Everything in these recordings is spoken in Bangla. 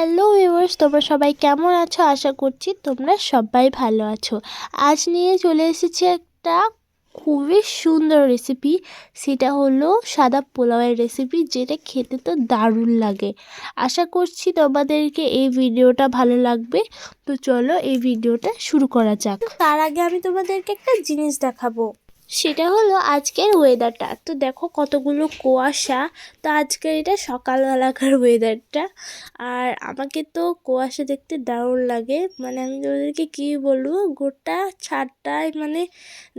হ্যালো ভিউয়ার্স, তোমরা সবাই কেমন আছো? আশা করছি তোমরা সবাই ভালো আছো। আজ নিয়ে চলে এসেছি একটা খুবই সুন্দর রেসিপি সেটা হলো সাদা পোলাওয়ের রেসিপি যেটা খেতে তো দারুণ লাগে। আশা করছি তোমাদেরকে এই ভিডিওটা ভালো লাগবে। তো চলো এই ভিডিওটা শুরু করা যাক। তার আগে আমি তোমাদেরকে একটা জিনিস দেখাবো। সেটা হলো আজকের ওয়েদারটা তো দেখো কতগুলো কুয়াশা। তো আজকের এটা সকালবেলাকার ওয়েদারটা আর আমাকে তো কুয়াশা দেখতে দারুণ লাগে। মানে আমি তোমাদেরকে কী বলব? গোটা ছাদটায় মানে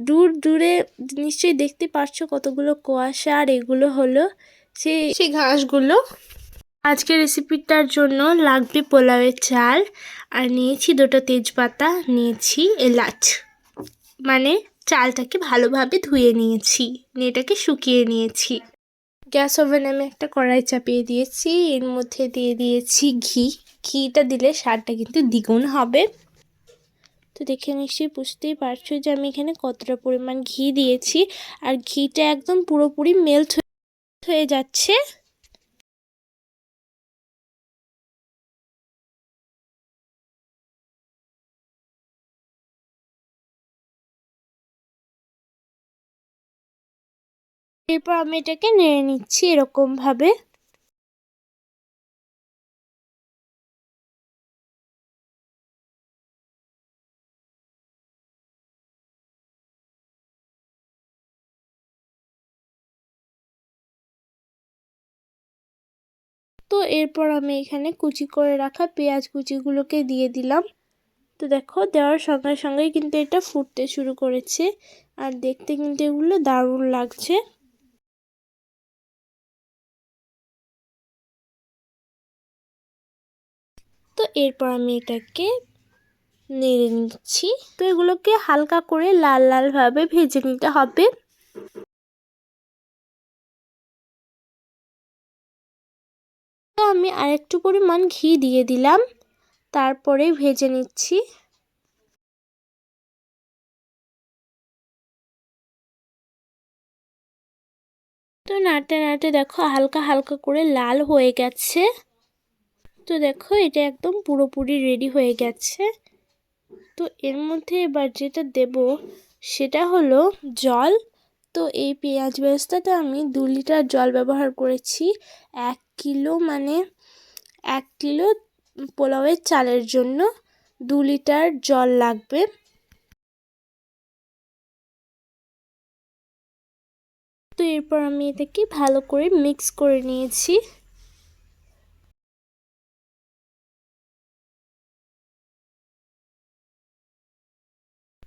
দূর দূরে নিশ্চয়ই দেখতে পারছ কতগুলো কুয়াশা। আর এগুলো হলো সেই সেই ঘাসগুলো। আজকের রেসিপিটার জন্য লাগবে পোলাওয়ের চাল আর নিয়েছি দুটো তেজপাতা, নিয়েছি এলাচ। মানে চালটাকে ভালোভাবে ধুয়ে নিয়েছি, নিয়ে এটাকে শুকিয়ে নিয়েছি। গ্যাস ওভেনে আমি একটা কড়াই চাপিয়ে দিয়েছি, এর মধ্যে দিয়ে দিয়েছি ঘি। ঘিটা দিলে স্বাদটা কিন্তু দ্বিগুণ হবে। তো দেখে নিশ্চয়ই বুঝতেই পারছ যে আমি এখানে কতটা পরিমাণ ঘি দিয়েছি। আর ঘিটা একদম পুরোপুরি মেল্ট হয়ে যাচ্ছে। এরপর আমি এটাকে নেড়ে নিচ্ছি এরকমভাবে। তো এরপর আমি এখানে কুচি করে রাখা পেঁয়াজ কুচিগুলোকে দিয়ে দিলাম। তো দেখো, দেওয়ার সঙ্গে সঙ্গেই কিন্তু এটা ফুটতে শুরু করেছে। আর দেখতে কিন্তু এগুলো দারুণ লাগছে। তো এরপর আমি এটাকে নেড়ে নিচ্ছি। তো এগুলোকে হালকা করে লাল লালভাবে ভেজে নিতে হবে। তো আমি আরেকটু পরিমাণ ঘি দিয়ে দিলাম। তারপরে ভেজে নিচ্ছি। তো নাড়তে নাড়তে দেখো হালকা হালকা করে লাল হয়ে গেছে। তো দেখো, এটা একদম পুরোপুরি রেডি হয়ে গেছে। তো এর মধ্যে এবার যেটা দেব, সেটা হলো জল। তো এই পেঁয়াজ বেস্তাতে আমি দু লিটার জল ব্যবহার করেছি। এক কিলো মানে এক কিলো পোলাওয়ের চালের জন্য দু লিটার জল লাগবে। তো এরপর আমি এটাকে ভালো করে মিক্স করে নিয়েছি।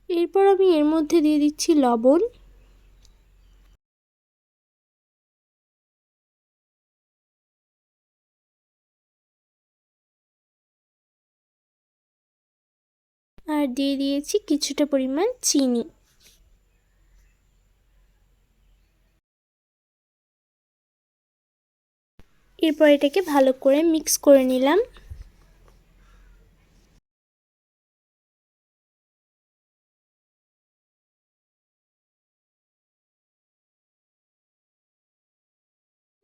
এরপর আমি এর মধ্যে দিয়ে দিচ্ছি লবণ। আর দিয়ে দিয়েছি কিছুটা পরিমাণ চিনি। এরপর এটাকে ভালো করে মিক্স করে নিলাম।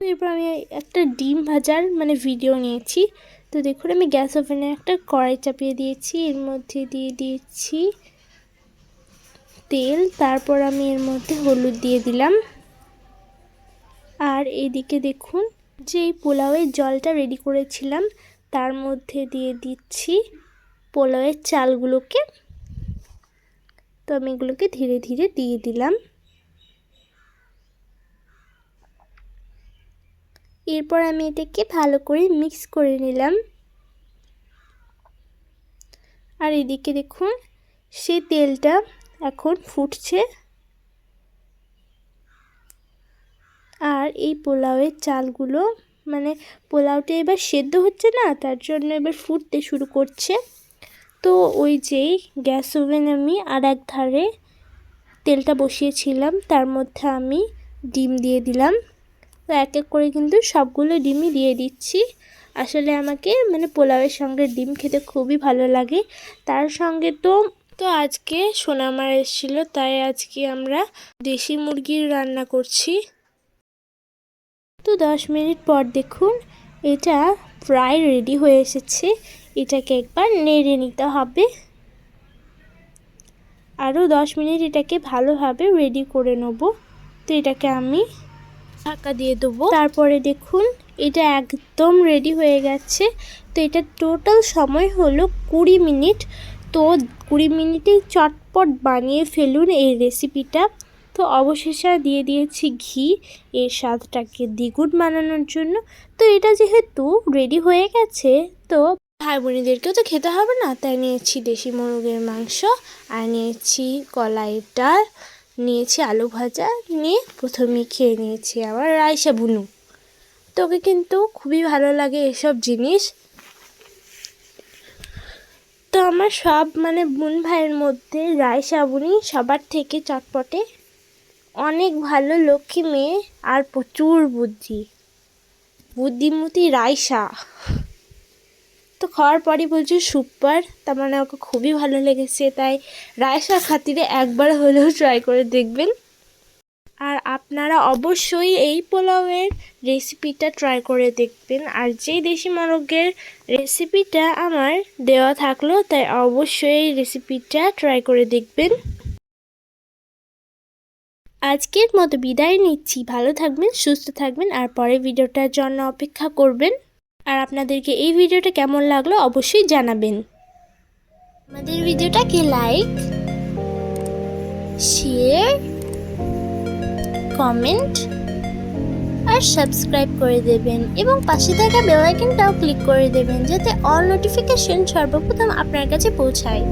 এরপর আমি একটা ডিম ভাজার মানে ভিডিও নিয়েছি। তো দেখুন, আমি গ্যাস ওভেনে একটা কড়াই চাপিয়ে দিয়েছি। এর মধ্যে দিয়ে দিয়েছি তেল, তারপর আমি এর মধ্যে হলুদ দিয়ে দিলাম। আর এদিকে দেখুন, যে এই পোলাওয়ের জলটা রেডি করেছিলাম, তার মধ্যে দিয়ে দিচ্ছি পোলাওয়ের চালগুলোকে। তো আমি এগুলোকে ধীরে ধীরে দিয়ে দিলাম। এরপর আমি এটাকে ভালো করে মিক্স করে নিলাম। আর এদিকে দেখুন, সে তেলটা এখন ফুটছে। আর এই পোলাওয়ের চালগুলো মানে পোলাওটা এবার সেদ্ধ হচ্ছে না, তার জন্য এবার ফুটতে শুরু করছে। তো ওই যেই গ্যাস ওভেন আমি আর এক ধারে তেলটা বসিয়েছিলাম, তার মধ্যে আমি ডিম দিয়ে দিলাম। তো এক এক করে কিন্তু সবগুলো ডিমই দিয়ে দিচ্ছি। আসলে আমাকে মানে পোলাওয়ের সঙ্গে ডিম খেতে খুবই ভালো লাগে। তার সঙ্গে তো তো আজকে সোনামার এসেছিল, তাই আজকে আমরা দেশি মুরগির রান্না করছি। তো দশ মিনিট পর দেখুন, এটা প্রায় রেডি হয়ে এসেছে। এটাকে একবার নেড়ে নিতে হবে। আরও দশ মিনিট এটাকে ভালোভাবে রেডি করে নেব। তো এটাকে আমি ঢাকা দিয়ে দেবো। তারপরে দেখুন, এটা একদম রেডি হয়ে গেছে। তো এটা টোটাল সময় হলো কুড়ি মিনিট। তো কুড়ি মিনিটেই চটপট বানিয়ে ফেলুন এই রেসিপিটা তো অবশেষে দিয়ে দিয়েছি ঘি, এর স্বাদটাকে দ্বিগুণ বানানোর জন্য। তো এটা যেহেতু রেডি হয়ে গেছে, তো ভাই বোনেদেরকেও তো খেতে হবে না? তাই নিয়েছি দেশি মুরগের মাংস, আর নিয়েছি কলাইয়ের ডাল নিয়েছি আলু ভাজা, নিয়ে প্রথমে খেয়ে নিয়েছি আবার রাইসা বুনু। তোকে কিন্তু খুবই ভালো লাগে এসব জিনিস। তো আমার সব মানে বোন ভাইয়ের মধ্যে রায় সাবুনি সবার থেকে চটপটে অনেক ভালো লক্ষ্মী মেয়ে আর প্রচুর বুদ্ধি। বুদ্ধিমতী রায়সা তো খাওয়ার পরই বলছে সুপার, তার মানে ওকে খুবই ভালো লেগেছে, তাই রায়সার খাতিরে একবার হলেও ট্রাই করে দেখবেন। আর আপনারা অবশ্যই এই পোলাওয়ের রেসিপিটা ট্রাই করে দেখবেন। আর যে দেশি মোরগের রেসিপিটা আমার দেওয়া থাকল, তাই অবশ্যই এই রেসিপিটা ট্রাই করে দেখবেন। আজকের মতো বিদায় নিচ্ছি। ভালো থাকবেন, সুস্থ থাকবেন, আর পরে ভিডিওটার জন্য অপেক্ষা করবেন। আর আপনাদেরকে এই ভিডিওটা কেমন লাগল অবশ্যই জানাবেন। আমাদের ভিডিওটাকে লাইক শেয়ার কমেন্ট আর সাবস্ক্রাইব করে দেবেন এবং পাশে থাকা বেল আইকনটাও ক্লিক করে দেবেন যাতে অল নোটিফিকেশন সর্বপ্রথম আপনার কাছে পৌঁছায়।